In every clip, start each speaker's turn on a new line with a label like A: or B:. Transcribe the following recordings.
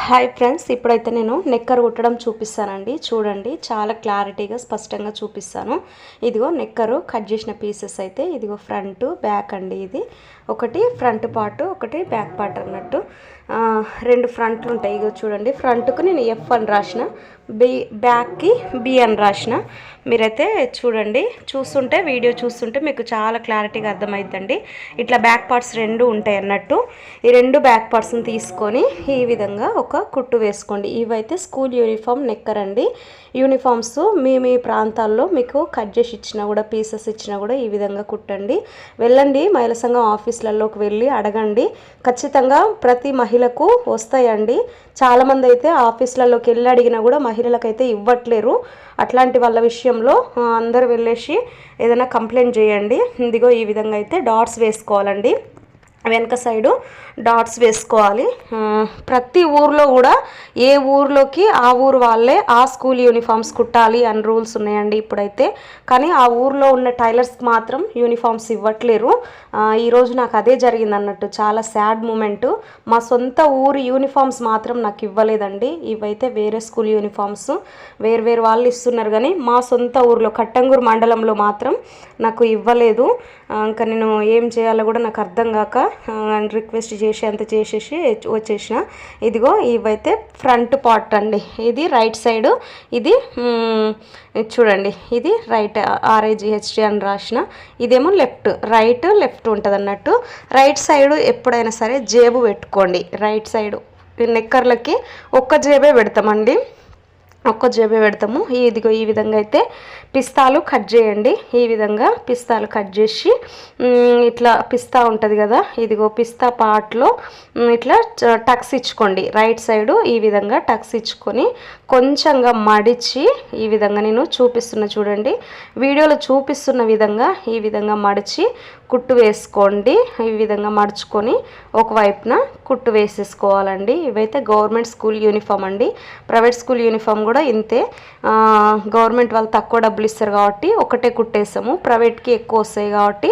A: Hi friends ఇప్పుడైతే నేను నెక్కర్ కుట్టడం చూపిస్తానండి. చూడండి చాలా క్లారిటీగా స్పష్టంగా చూపిస్తాను. ఇదిగో నెక్కరు కట్ చేసిన పీసెస్ అయితే ఇదిగో ఫ్రంట్ బ్యాక్ అండి ఇది. ఒకటి ఫ్రంట్ పార్ట్ ఒకటి బ్యాక్ పార్ట్ అన్నట్టు. రెండు ఫ్రంట్లు ఉంటాయి. ఇగో చూడండి. ఫ్రంట్కు నేను ఎఫ్ అని రాసిన. బి బ్యాక్కి బి అని రాసిన. మీరైతే చూడండి. చూస్తుంటే వీడియో చూస్తుంటే మీకు చాలా క్లారిటీగా అర్థమవుతుందండి ఇట్లా బ్యాక్ పార్ట్స్ రెండు ఉంటాయి అన్నట్టు. ఈ రెండు బ్యాక్ పార్ట్స్ని తీసుకొని ఈ విధంగా ఒక కుట్టు వేసుకోండి. ఇవైతే స్కూల్ యూనిఫామ్ నెక్కర్ అండి యూనిఫామ్స్ మీ మీ ప్రాంతాల్లో మీకు కట్ చేసి ఇచ్చినా కూడా పీసెస్ ఇచ్చినా కూడా ఈ విధంగా కుట్టండి. వెళ్ళండి. మహిళా సంఘం ఆఫీసులలోకి వెళ్ళి అడగండి. ఖచ్చితంగా ప్రతి మహిళ మహిళలకు వస్తాయండి. చాలామంది అయితే ఆఫీసులలోకి వెళ్ళి అడిగినా కూడా మహిళలకైతే ఇవ్వట్లేరు. అట్లాంటి వాళ్ళ విషయంలో అందరు అందరూ వెళ్ళేసి ఏదైనా కంప్లైంట్ చేయండి. ఇదిగో ఈ విధంగా అయితే డాట్స్ వేసుకోవాలండి. వెనక సైడు డాట్స్ వేసుకోవాలి. ప్రతి ఊర్లో కూడా ఏ ఊర్లోకి ఆ ఊరు వాళ్ళే ఆ స్కూల్ యూనిఫామ్స్ కుట్టాలి అని రూల్స్ ఉన్నాయండి ఇప్పుడైతే. కానీ ఆ ఊర్లో ఉన్న టైలర్స్కి మాత్రం యూనిఫామ్స్ ఇవ్వట్లేరు. ఈరోజు నాకు అదే జరిగింది అన్నట్టు చాలా సాడ్ మూమెంట్. మా సొంత ఊరు యూనిఫామ్స్ మాత్రం నాకు ఇవ్వలేదండి. ఇవైతే వేరే స్కూల్ యూనిఫామ్స్ వేరు వేరు వాళ్ళు ఇస్తున్నారు. కానీ మా సొంత ఊర్లో కట్టంగూరు మండలంలో మాత్రం నాకు ఇవ్వలేదు. ఇంకా నేను ఏం చేయాలో కూడా నాకు అర్థం కాక రిక్వెస్ట్ చేసి అంత చేసేసి వచ్చేసిన. ఇదిగో ఇవైతే ఫ్రంట్ పార్ట్ అండి. ఇది రైట్ సైడ్ ఇది ఇది చూడండి ఇది రైట్ ఆర్ఐజిహెచ్డి అని రాసిన. ఇదేమో లెఫ్ట్ రైట్ లెఫ్ట్ ఉంటుంది అన్నట్టు రైట్ సైడ్ ఎప్పుడైనా సరే జేబు పెట్టుకోండి. రైట్ సైడ్ నెక్కర్లకి ఒక్క జేబే పెడతామండి. ఒక్క జేబే పెడతాము. ఇదిగో ఈ విధంగా అయితే పిస్తాలు కట్ చేయండి. ఈ విధంగా పిస్తాలు కట్ చేసి ఇట్లా పిస్తా ఉంటుంది కదా ఇదిగో పిస్తా పార్ట్లో ఇట్లా చ- టక్స్ ఇచ్చుకోండి. రైట్ సైడు ఈ విధంగా టక్స్ ఇచ్చుకొని కొంచెంగా మడిచి ఈ విధంగా నేను చూపిస్తున్న చూడండి. వీడియోలో చూపిస్తున్న విధంగా ఈ విధంగా మడిచి కుట్టు వేసుకోండి. ఈ విధంగా మడుచుకొని ఒకవైపున కుట్టు వేసేసుకోవాలండి. ఇవైతే గవర్నమెంట్ స్కూల్ యూనిఫామ్ అండి. ప్రైవేట్ స్కూల్ యూనిఫామ్ కూడా కూడా ఇంతే. గవర్నమెంట్ వాళ్ళు తక్కువ డబ్బులు ఇస్తారు కాబట్టి ఒకటే కుట్టేసాము. ప్రైవేట్కి ఎక్కువ వస్తాయి కాబట్టి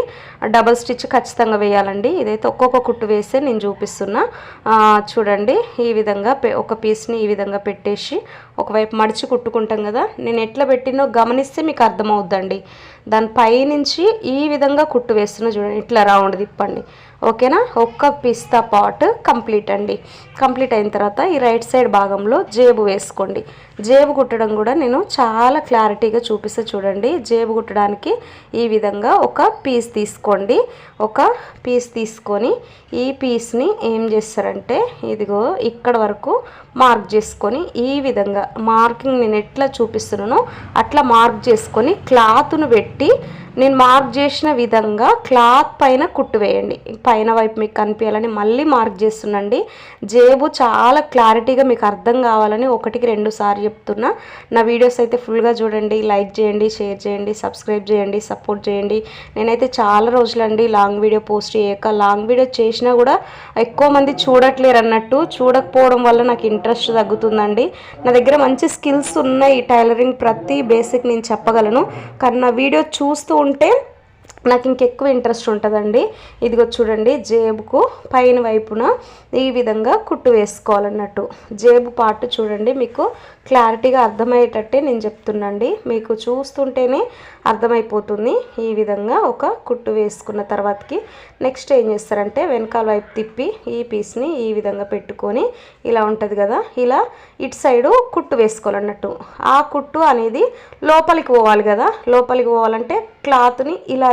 A: డబల్ స్టిచ్ ఖచ్చితంగా వేయాలండి. ఇదైతే ఒక్కొక్క కుట్టు వేస్తే నేను చూపిస్తున్నా. చూడండి ఈ విధంగా ఒక పీస్ని ఈ విధంగా పెట్టేసి ఒకవైపు మడిచి కుట్టుకుంటాం కదా. నేను ఎట్లా పెట్టినో గమనిస్తే మీకు అర్థమవుద్దండి. దాని పైనుంచి ఈ విధంగా కుట్టు వేస్తున్నా చూడండి ఇట్లా రౌండ్ తిప్పండి ఓకేనా? ఒక్క పిస్తా పాట్ కంప్లీట్ అండి. కంప్లీట్ అయిన తర్వాత ఈ రైట్ సైడ్ భాగంలో జేబు వేసుకోండి. జేబు కుట్టడం కూడా నేను చాలా క్లారిటీగా చూపిస్తే చూడండి. జేబు కుట్టడానికి ఈ విధంగా ఒక పీస్ తీసుకోండి. ఒక పీస్ తీసుకొని ఈ పీస్ని ఏం చేస్తారంటే ఇదిగో ఇక్కడ వరకు మార్క్ చేసుకొని ఈ విధంగా మార్కింగ్ నేను ఎట్లా చూపిస్తున్నానో అట్లా మార్క్ చేసుకొని క్లాత్ను పెట్టి పెట్టి నేను మార్క్ చేసిన విధంగా క్లాత్ పైన కుట్టు వేయండి. పైన వైపు మీకు కనిపించాలని మళ్ళీ మార్క్ చేస్తున్నాండి జేబు చాలా క్లారిటీగా మీకు అర్థం కావాలని ఒకటికి రెండు సార్లు చెప్తున్నా. నా వీడియోస్ అయితే ఫుల్గా చూడండి లైక్ చేయండి షేర్ చేయండి సబ్స్క్రైబ్ చేయండి సపోర్ట్ చేయండి. నేనైతే చాలా రోజులండి లాంగ్ వీడియో పోస్ట్ చేయక లాంగ్ వీడియో చేసినా కూడా ఎక్కువ మంది చూడట్లేరు అన్నట్టు చూడకపోవడం వల్ల నాకు ఇంట్రెస్ట్ తగ్గుతుందండి. నా దగ్గర మంచి స్కిల్స్ ఉన్నాయి టైలరింగ్ ప్రతి బేసిక్ నేను చెప్పగలను. కానీ నా వీడియో చూస్తూ ఉంటే నాకు ఇంకెక్కువ ఇంట్రెస్ట్ ఉంటుందండి. ఇదిగో చూడండి జేబుకు పైన వైపున ఈ విధంగా కుట్టు వేసుకోవాలన్నట్టు. జేబు పార్ట్ చూడండి మీకు క్లారిటీగా అర్థమయ్యేటట్టే నేను చెప్తున్నాండి. మీకు చూస్తుంటేనే అర్థమైపోతుంది. ఈ విధంగా ఒక కుట్టు వేసుకున్న తర్వాతకి నెక్స్ట్ ఏం చేస్తారంటే వెనకాల వైపు తిప్పి ఈ పీస్ని ఈ విధంగా పెట్టుకొని ఇలా ఉంటుంది కదా ఇలా ఇటు సైడు కుట్టు వేసుకోవాలన్నట్టు. ఆ కుట్టు అనేది లోపలికి పోవాలి కదా లోపలికి పోవాలంటే క్లాత్ని ఇలా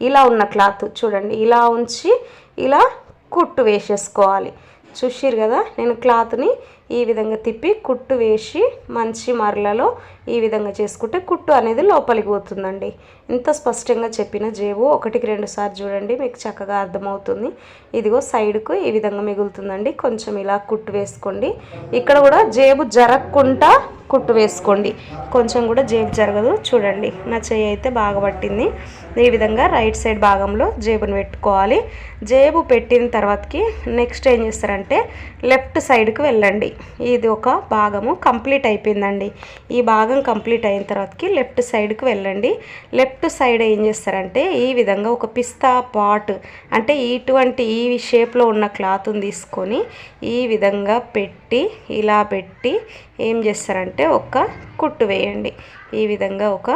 A: ఇలా ఉన్న క్లాత్ చూడండి ఇలా ఉంచి ఇలా కుట్టు వేసేసుకోవాలి. చూసిరు కదా నేను క్లాత్ని ఈ విధంగా తిప్పి కుట్టు వేసి మంచి మరలలో ఈ విధంగా చేసుకుంటే కుట్టు అనేది లోపలికి పోతుందండి. ఇంత స్పష్టంగా చెప్పిన జేబు ఒకటికి రెండు సార్లు చూడండి మీకు చక్కగా అర్థమవుతుంది. ఇదిగో సైడ్కు ఈ విధంగా మిగులుతుందండి. కొంచెం ఇలా కుట్టు వేసుకోండి. ఇక్కడ కూడా జేబు జరగకుండా కుట్టు వేసుకోండి. కొంచెం కూడా జేబు జరగదు. చూడండి నా చెయ్యి అయితే బాగా పట్టింది. ఈ విధంగా రైట్ సైడ్ భాగంలో జేబును పెట్టుకోవాలి. జేబు పెట్టిన తర్వాతకి నెక్స్ట్ ఏం చేస్తారంటే లెఫ్ట్ సైడ్కి వెళ్ళండి. ఇది ఒక భాగము కంప్లీట్ అయిపోయిందండి. ఈ భాగం కంప్లీట్ అయిన తర్వాతకి లెఫ్ట్ సైడ్కి వెళ్ళండి. లెఫ్ట్ సైడ్ ఏం చేస్తారంటే ఈ విధంగా ఒక పిస్తా పాట్ అంటే ఇటువంటి ఈ షేప్లో ఉన్న క్లాత్ని తీసుకొని ఈ విధంగా పెట్టి ఇలా పెట్టి ఏం చేస్తారంటే ఒక కుట్టు వేయండి. ఈ విధంగా ఒక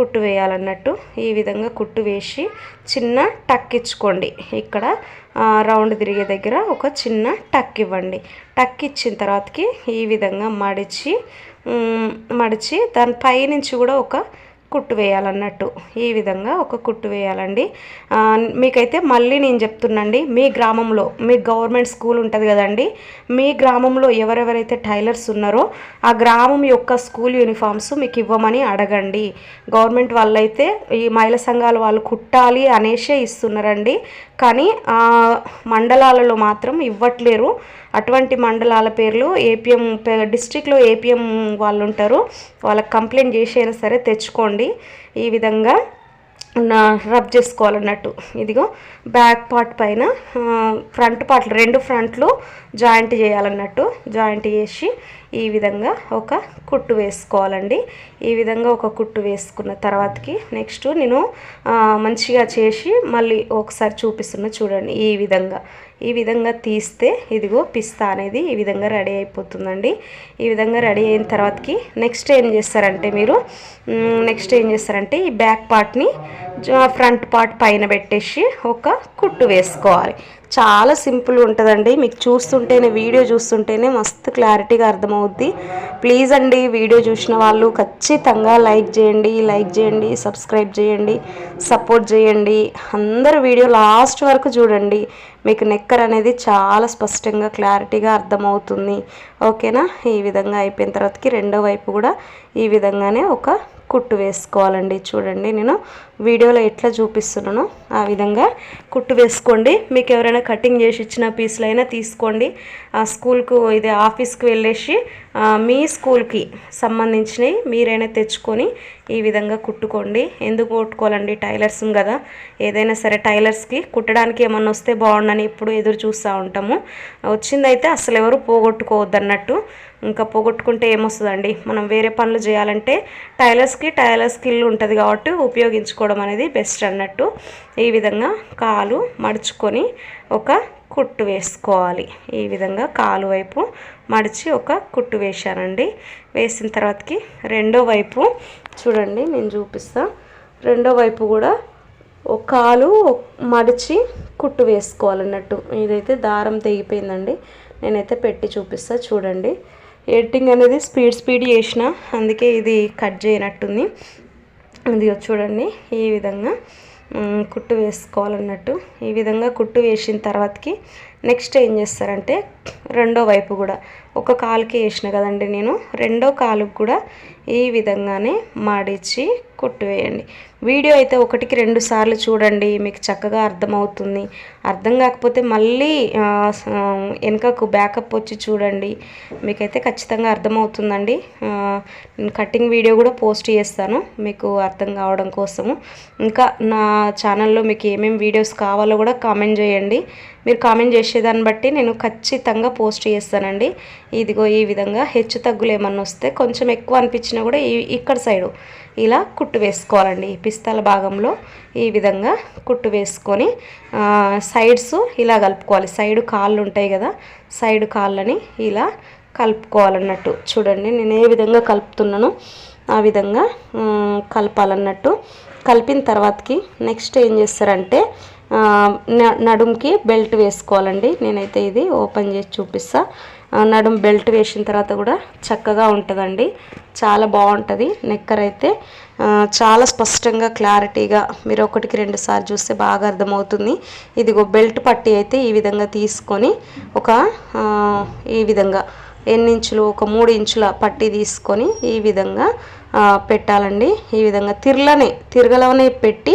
A: కుట్టు వేయాలన్నట్టు ఈ విధంగా కుట్టు వేసి చిన్న టక్ ఇచ్చుకోండి. ఇక్కడ రౌండ్ తిరిగే దగ్గర ఒక చిన్న టక్ ఇవ్వండి. టక్ ఇచ్చిన తర్వాతకి ఈ విధంగా మడిచి మడిచి దాని పైనుంచి కూడా ఒక కుట్టు వేయాలన్నట్టు. ఈ విధంగా ఒక కుట్టు వేయాలండి. మీకైతే మళ్ళీ నేను చెప్తున్నాండి మీ గ్రామంలో మీ గవర్నమెంట్ స్కూల్ ఉంటుంది కదండి మీ గ్రామంలో ఎవరెవరైతే టైలర్స్ ఉన్నారో ఆ గ్రామం యొక్క స్కూల్ యూనిఫామ్స్ మీకు ఇవ్వమని అడగండి. గవర్నమెంట్ వాళ్ళైతే ఈ మహిళా సంఘాల వాళ్ళు కుట్టాలి అనేసే ఇస్తున్నారండి. కానీ ఆ మండలాలలో మాత్రం ఇవ్వట్లేరు. అటువంటి మండలాల పేర్లు ఏపీఎం డిస్ట్రిక్ట్లో ఏపీఎం వాళ్ళు ఉంటారు వాళ్ళకి కంప్లైంట్ చేసైనా సరే తెచ్చుకోండి. ఈ విధంగా రబ్ చేసుకోవాలన్నట్టు. ఇదిగో బ్యాక్ పార్ట్ పైన ఫ్రంట్ పార్ట్లు రెండు ఫ్రంట్లు జాయింట్ చేయాలన్నట్టు జాయింట్ చేసి ఈ విధంగా ఒక కుట్టు వేసుకోవాలండి. ఈ విధంగా ఒక కుట్టు వేసుకున్న తర్వాతకి నెక్స్ట్ నేను మంచిగా చేసి మళ్ళీ ఒకసారి చూపిస్తున్నా చూడండి ఈ విధంగా. ఈ విధంగా తీస్తే ఇదిగో పిస్తా అనేది ఈ విధంగా రెడీ అయిపోతుందండి. ఈ విధంగా రెడీ అయిన తర్వాతకి నెక్స్ట్ ఏం చేస్తారంటే మీరు నెక్స్ట్ ఏం చేస్తారంటే ఈ బ్యాక్ పార్ట్ని ఫ్రంట్ పార్ట్ పైన పెట్టేసి ఒక కుట్టు వేసుకోవాలి. చాలా సింపుల్ ఉంటుందండి. మీకు చూస్తుంటేనే వీడియో చూస్తుంటేనే మస్తు క్లారిటీగా అర్థమవుద్ది. ప్లీజ్ అండి వీడియో చూసిన వాళ్ళు ఖచ్చితంగా లైక్ చేయండి లైక్ చేయండి సబ్స్క్రైబ్ చేయండి సపోర్ట్ చేయండి. అందరూ వీడియో లాస్ట్ వరకు చూడండి. మీకు నెక్కర్ అనేది చాలా స్పష్టంగా క్లారిటీగా అర్థమవుతుంది. ఓకేనా? ఈ విధంగా అయిపోయిన తర్వాతకి రెండో వైపు కూడా ఈ విధంగానే ఒక కుట్టు వేసుకోవాలండి. చూడండి నేను వీడియోలో ఎట్లా చూపిస్తున్నానో ఆ విధంగా కుట్టు వేసుకోండి. మీకు ఎవరైనా కటింగ్ చేసి ఇచ్చిన పీసులు అయినా తీసుకోండి. ఆ స్కూల్కు ఇది ఆఫీస్కి వెళ్ళేసి మీ స్కూల్కి సంబంధించినవి మీరైనా తెచ్చుకొని ఈ విధంగా కుట్టుకోండి. ఎందుకు కుట్టుకోవాలండి? టైలర్స్ కదా. ఏదైనా సరే టైలర్స్కి కుట్టడానికి ఏమన్నా వస్తే బాగుండని ఎప్పుడు ఎదురు చూస్తూ ఉంటాము. వచ్చిందైతే అసలు ఎవరు పోగొట్టుకోవద్దు అన్నట్టు ఇంకా పోగొట్టుకుంటే ఏమొస్తుందండి? మనం వేరే పనులు చేయాలంటే టైలర్స్కి టైలర్ స్కిల్ ఉంటుంది కాబట్టి ఉపయోగించుకోవడం అనేది బెస్ట్ అన్నట్టు ఈ విధంగా కాలు మడుచుకొని ఒక కుట్టు వేసుకోవాలి. ఈ విధంగా కాలు వైపు మడిచి ఒక కుట్టు వేశానండి. వేసిన తర్వాతకి రెండో వైపు చూడండి నేను చూపిస్తా. రెండో వైపు కూడా ఒక కాలు మడిచి కుట్టు వేసుకోవాలన్నట్టు. ఇదైతే దారం తెగిపోయిందండి. నేనైతే పెట్టి చూపిస్తా చూడండి. ఎడిటింగ్ అనేది స్పీడ్ స్పీడ్ చేసిన అందుకే ఇది కట్ చేయనట్టుంది. ఇదిగో చూడండి. ఈ విధంగా కుట్టు వేసుకోవాలన్నట్టు. ఈ విధంగా కుట్టు వేసిన తర్వాతకి నెక్స్ట్ ఏం చేస్తారంటే రెండో వైపు కూడా ఒక కాలుకి వేసిన కదండి నేను రెండో కాలుకి కూడా ఈ విధంగానే మాడిచ్చి కుట్టివేయండి. వీడియో అయితే ఒకటికి రెండు సార్లు చూడండి మీకు చక్కగా అర్థమవుతుంది. అర్థం కాకపోతే మళ్ళీ వెనకకు బ్యాకప్ వచ్చి చూడండి. మీకైతే ఖచ్చితంగా అర్థమవుతుందండి. నేను కటింగ్ వీడియో కూడా పోస్ట్ చేస్తాను మీకు అర్థం కావడం కోసము. ఇంకా నా ఛానల్లో మీకు ఏమేమి వీడియోస్ కావాలో కూడా కామెంట్ చేయండి. మీరు కామెంట్ చేసేదాన్ని బట్టి నేను ఖచ్చితంగా పోస్ట్ చేస్తానండి. ఇదిగో ఈ విధంగా హెచ్చు తగ్గులు ఏమన్నా వస్తే కొంచెం ఎక్కువ అనిపించినా కూడా ఈ ఇక్కడ సైడు ఇలా కుట్టు వేసుకోవాలండి. ఈ పిస్తాల భాగంలో ఈ విధంగా కుట్టు వేసుకొని సైడ్స్ ఇలా కలుపుకోవాలి. సైడ్ కాళ్ళు ఉంటాయి కదా సైడ్ కాళ్ళని ఇలా కలుపుకోవాలన్నట్టు. చూడండి నేను ఏ విధంగా కలుపుతున్నానో ఆ విధంగా కలపాలన్నట్టు. కలిపిన తర్వాతకి నెక్స్ట్ ఏం చేస్తారంటే నడుంకి బెల్ట్ వేసుకోవాలండి. నేనైతే ఇది ఓపెన్ చేసి చూపిస్తా. నడుం బెల్ట్ వేసిన తర్వాత కూడా చక్కగా ఉంటుందండి. చాలా బాగుంటుంది. నెక్కర్ అయితే చాలా స్పష్టంగా క్లారిటీగా మీరు ఒకటికి రెండు సార్లు చూస్తే బాగా అర్థమవుతుంది. ఇదిగో బెల్ట్ పట్టి అయితే ఈ విధంగా తీసుకొని ఒక ఈ విధంగా ఎన్ని ఇంచులు ఒక మూడు ఇంచుల పట్టి తీసుకొని ఈ విధంగా పెట్టాలండి. ఈ విధంగా తిరలనే తిరగలనే పెట్టి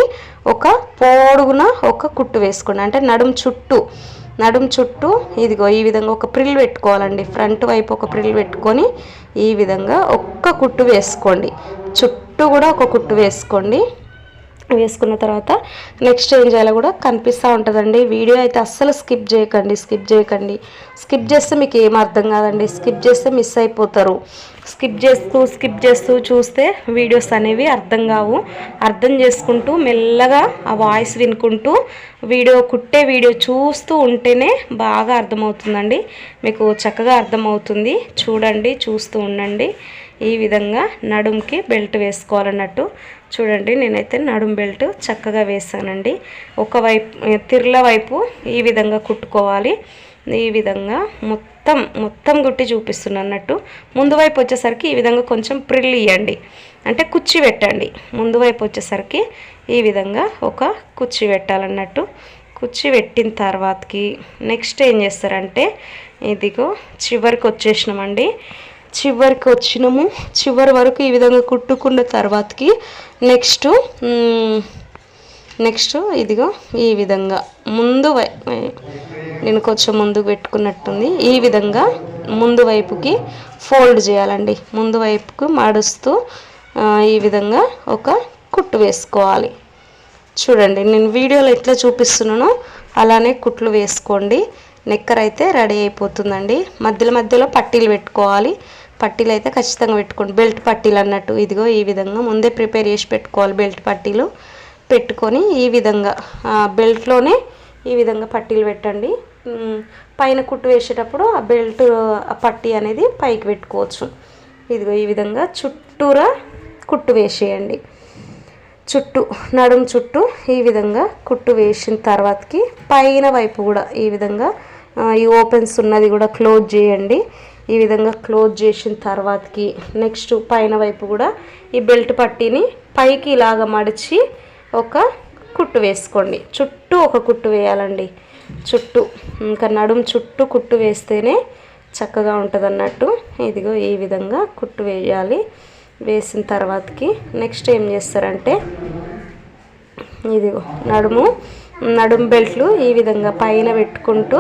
A: ఒక పొడుగున ఒక కుట్టు వేసుకోండి. అంటే నడుము చుట్టూ నడుము చుట్టూ ఇదిగో ఈ విధంగా ఒక ప్రిల్ పెట్టుకోవాలండి. ఫ్రంట్ వైపు ఒక ప్రిల్ పెట్టుకొని ఈ విధంగా ఒక్క కుట్టు వేసుకోండి. చుట్టూ కూడా ఒక కుట్టు వేసుకోండి. వేసుకున్న తర్వాత నెక్స్ట్ ఏం చేయాలో కూడా కనిపిస్తూ ఉంటుందండి. వీడియో అయితే అస్సలు స్కిప్ చేయకండి స్కిప్ చేయకండి. స్కిప్ చేస్తే మీకు ఏం అర్థం కాదండి. స్కిప్ చేస్తే మిస్ అయిపోతారు. స్కిప్ చేస్తూ స్కిప్ చేస్తూ చూస్తే వీడియోస్ అనేవి అర్థం కావు. అర్థం చేసుకుంటూ మెల్లగా ఆ వాయిస్ వినుకుంటూ వీడియో కుట్టే వీడియో చూస్తూ ఉంటేనే బాగా అర్థమవుతుందండి. మీకు చక్కగా అర్థమవుతుంది. చూడండి చూస్తూ ఉండండి. ఈ విధంగా నడుంకి బెల్ట్ వేసుకోవాలన్నట్టు చూడండి నేనైతే నడుం బెల్ట్ చక్కగా వేసానండి. ఒకవైపు తిర్ల వైపు ఈ విధంగా కుట్టుకోవాలి. ఈ విధంగా మొత్తం మొత్తం గుట్టి చూపిస్తున్నా అన్నట్టు. ముందు వైపు వచ్చేసరికి ఈ విధంగా కొంచెం ప్రిల్ ఇవ్వండి అంటే కుర్చీ పెట్టండి. ముందు వైపు వచ్చేసరికి ఈ విధంగా ఒక కుర్చీ పెట్టాలన్నట్టు. కుర్చీ పెట్టిన తర్వాతకి నెక్స్ట్ ఏం చేస్తారంటే ఇదిగో చివరికి వచ్చేసినామండి. చివరికి వచ్చినాము. చివరి వరకు ఈ విధంగా కుట్టుకున్న తర్వాతకి నెక్స్ట్ నెక్స్ట్ ఇదిగో ఈ విధంగా ముందు నేను కొంచెం ముందు పెట్టుకున్నట్టుంది. ఈ విధంగా ముందు వైపుకి ఫోల్డ్ చేయాలండి. ముందు వైపుకు మడుస్తూ ఈ విధంగా ఒక కుట్టు వేసుకోవాలి. చూడండి నేను వీడియోలో ఎట్లా చూపిస్తున్నానో అలానే కుట్లు వేసుకోండి. నెక్కర్ అయితే రెడీ అయిపోతుందండి. మధ్యలో మధ్యలో పట్టీలు పెట్టుకోవాలి. పట్టీలు అయితే ఖచ్చితంగా పెట్టుకోండి. బెల్ట్ పట్టీలు అన్నట్టు ఇదిగో ఈ విధంగా ముందే ప్రిపేర్ చేసి పెట్టుకోవాలి బెల్ట్ పట్టీలు. పెట్టుకొని ఈ విధంగా బెల్ట్లోనే ఈ విధంగా పట్టీలు పెట్టండి. పైన కుట్టు వేసేటప్పుడు ఆ బెల్ట్ ఆ పట్టీ అనేది పైకి పెట్టుకోవచ్చు. ఇదిగో ఈ విధంగా చుట్టూరా కుట్టు వేసేయండి. చుట్టూ నడుం చుట్టూ ఈ విధంగా కుట్టు వేసిన తర్వాతకి పైన వైపు కూడా ఈ విధంగా ఈ ఓపెన్స్ ఉన్నది కూడా క్లోజ్ చేయండి. ఈ విధంగా క్లోజ్ చేసిన తర్వాతకి నెక్స్ట్ పైన వైపు కూడా ఈ బెల్ట్ పట్టీని పైకి ఇలాగ మడిచి ఒక కుట్టు వేసుకోండి. చుట్టూ ఒక కుట్టు వేయాలండి. చుట్టూ ఇంకా నడుము చుట్టూ కుట్టు వేస్తేనే చక్కగా ఉంటుంది అన్నట్టు ఇదిగో ఈ విధంగా కుట్టు వేయాలి. వేసిన తర్వాతకి నెక్స్ట్ ఏం చేస్తారంటే ఇదిగో నడుము నడుము బెల్ట్లు ఈ విధంగా పైన పెట్టుకుంటూ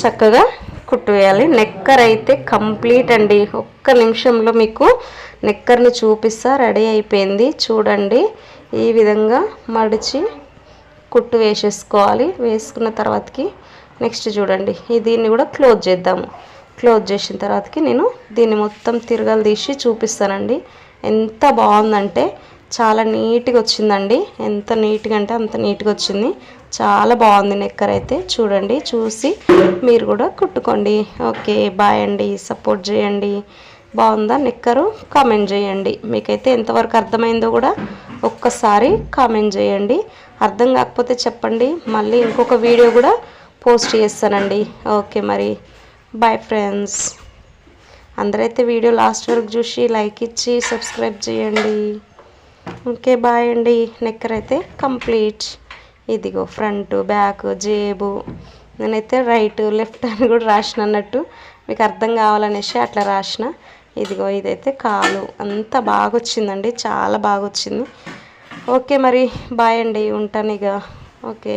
A: చక్కగా కుట్టు వేయాలి నెక్కర్ అయితే కంప్లీట్ అండి. ఒక్క నిమిషంలో మీకు నెక్కర్ని చూపిస్తా. రెడీ అయిపోయింది. చూడండి. ఈ విధంగా మడిచి కుట్టు వేసేసుకోవాలి. వేసుకున్న తర్వాతకి నెక్స్ట్ చూడండి. దీన్ని కూడా క్లోజ్ చేద్దాము. క్లోజ్ చేసిన తర్వాతకి నేను దీన్ని మొత్తం తిరగలు తీసి చూపిస్తానండి. ఎంత బాగుందంటే చాలా నీట్గా వచ్చిందండి. ఎంత నీట్గా అంటే అంత నీట్గా వచ్చింది. చాలా బాగుంది నెక్కర్ అయితే. చూడండి చూసి మీరు కూడా కుట్టుకోండి. ఓకే బాయ్ అండి. సపోర్ట్ చేయండి. బాగుందా నెక్కరు? కామెంట్ చేయండి. మీకైతే ఎంతవరకు అర్థమైందో కూడా ఒక్కసారి కామెంట్ చేయండి. అర్థం కాకపోతే చెప్పండి. మళ్ళీ ఇంకొక వీడియో కూడా పోస్ట్ చేస్తానండి. ఓకే మరి. Bye friends. అందరైతే వీడియో లాస్ట్ వరకు చూసి లైక్ ఇచ్చి సబ్స్క్రైబ్ చేయండి. ఓకే బాయ్ అండి. నెక్కర్ అయితే కంప్లీట్. ఇదిగో ఫ్రంట్ బ్యాక్ జేబు. నేనైతే రైట్ లెఫ్ట్ అని కూడా రాసిన అన్నట్టు. మీకు అర్థం కావాలనేసి అట్లా రాసిన. ఇదిగో ఇదైతే కాలు. అంత బాగా వచ్చిందండి చాలా బాగా వచ్చింది ఓకే మరి బాయ్ అండి. ఉంటాను ఇక. ఓకే.